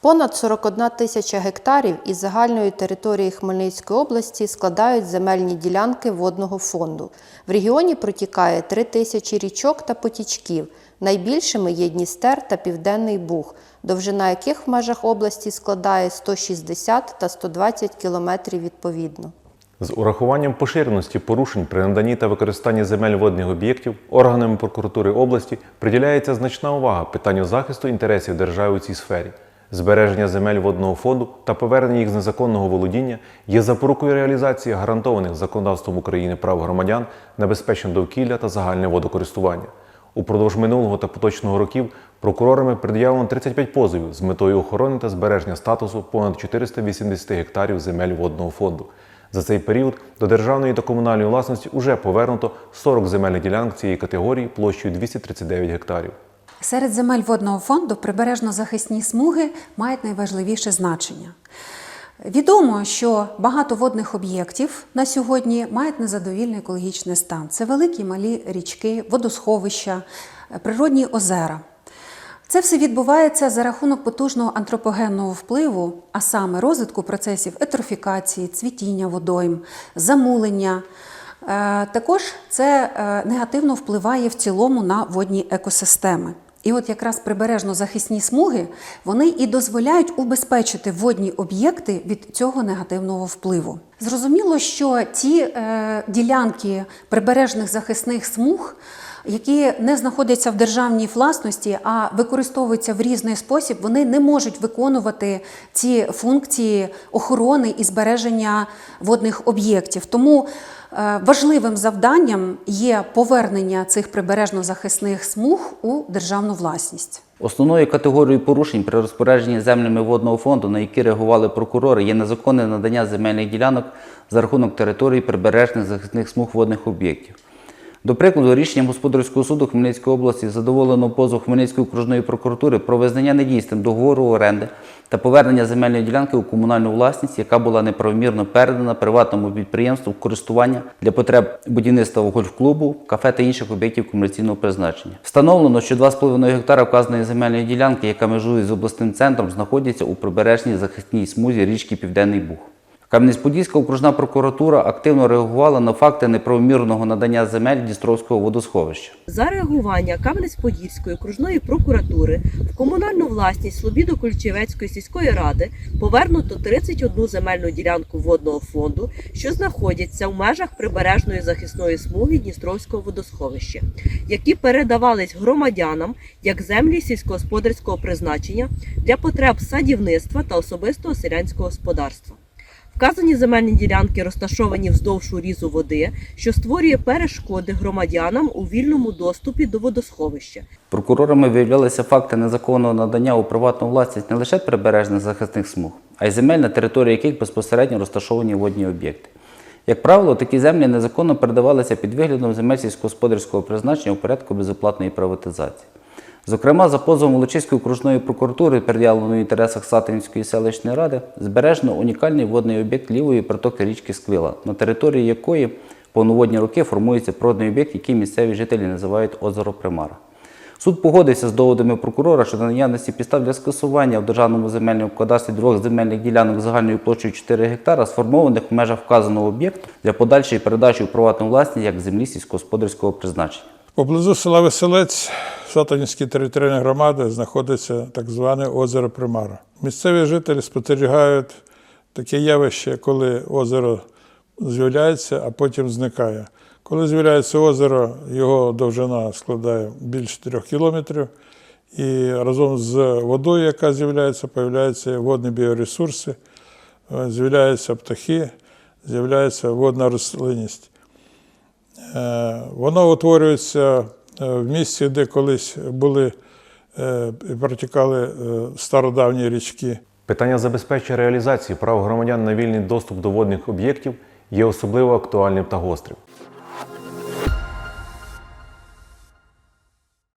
Понад 41 тисяча гектарів із загальної території Хмельницької області складають земельні ділянки водного фонду. В регіоні протікає 3 тисячі річок та потічків. Найбільшими є Дністер та Південний Буг, довжина яких в межах області складає 160 та 120 кілометрів відповідно. З урахуванням поширеності порушень при наданні та використанні земель водних об'єктів органами прокуратури області приділяється значна увага питанню захисту інтересів держави у цій сфері. Збереження земель водного фонду та повернення їх з незаконного володіння є запорукою реалізації гарантованих законодавством України прав громадян на безпечне довкілля та загальне водокористування. Упродовж минулого та поточного років прокурорами пред'явлено 35 позовів з метою охорони та збереження статусу понад 480 гектарів земель водного фонду. За цей період до державної та комунальної власності уже повернуто 40 земельних ділянок цієї категорії площею 239 гектарів. Серед земель водного фонду прибережно-захисні смуги мають найважливіше значення. Відомо, що багато водних об'єктів на сьогодні мають незадовільний екологічний стан. Це великі малі річки, водосховища, природні озера. Це все відбувається за рахунок потужного антропогенного впливу, а саме розвитку процесів етрофікації, цвітіння водойм, замулення. Е, Також це е, негативно впливає в цілому на водні екосистеми. І от якраз прибережно-захисні смуги вони і дозволяють убезпечити водні об'єкти від цього негативного впливу. Зрозуміло, що ті е, ділянки прибережних захисних смуг, які не знаходяться в державній власності, а використовуються в різний спосіб, вони не можуть виконувати ці функції охорони і збереження водних об'єктів. Тому е, важливим завданням є повернення цих прибережно-захисних смуг у державну власність. Основною категорією порушень при розпорядженні землями водного фонду, на які реагували прокурори, є незаконне надання земельних ділянок за рахунок території прибережних захисних смуг водних об'єктів. До прикладу, рішенням господарського суду Хмельницької області задоволено позов Хмельницької окружної прокуратури про визнання недійсним договору оренди та повернення земельної ділянки у комунальну власність, яка була неправомірно передана приватному підприємству в користування для потреб будівництва гольф-клубу, кафе та інших об'єктів комерційного призначення. Встановлено, що 2,5 гектара вказаної земельної ділянки, яка межує з обласним центром, знаходяться у прибережній захисній смузі річки Південний Буг. Кам'янець-Подільська окружна прокуратура активно реагувала на факти неправомірного надання земель Дністровського водосховища. За реагування Кам'янець-Подільської окружної прокуратури в комунальну власність Слобідо-Кульчевецької сільської ради повернуто 31 земельну ділянку водного фонду, що знаходяться в межах прибережної захисної смуги Дністровського водосховища, які передавались громадянам як землі сільськогосподарського призначення для потреб садівництва та особистого селянського господарства. Вказані земельні ділянки розташовані вздовж урізу води, що створює перешкоди громадянам у вільному доступі до водосховища. Прокурорами виявлялися факти незаконного надання у приватну власність не лише прибережних захисних смуг, а й земель, на території яких безпосередньо розташовані водні об'єкти. Як правило, такі землі незаконно передавалися під виглядом земель сільськогосподарського призначення у порядку безоплатної приватизації. Зокрема, за позовом Волочиської окружної прокуратури, пред'явленої в інтересах Сатинської селищної ради, збережено унікальний водний об'єкт лівої протоки річки Сквила, на території якої повноводні роки формується природний об'єкт, який місцеві жителі називають озеро Примара. Суд погодився з доводами прокурора щодо наявності підстав для скасування в державному земельному кадастрі двох земельних ділянок загальною площею 4 гектара, сформованих в межах вказаного об'єкту для подальшої передачі у приватну власність як землі сільськогосподарського призначення. Поблизу села Веселець Сатанівської територіальної громади знаходиться так зване озеро Примара. Місцеві жителі спостерігають таке явище, коли озеро з'являється, а потім зникає. Коли з'являється озеро, його довжина складає більше 4 кілометрів, і разом з водою, яка з'являється, з'являються водні біоресурси, з'являються птахи, з'являється водна рослинність. Е, Воно утворюється е, в місці, де колись були е, і протікали стародавні річки. Питання забезпечення реалізації прав громадян на вільний доступ до водних об'єктів є особливо актуальним та гострим.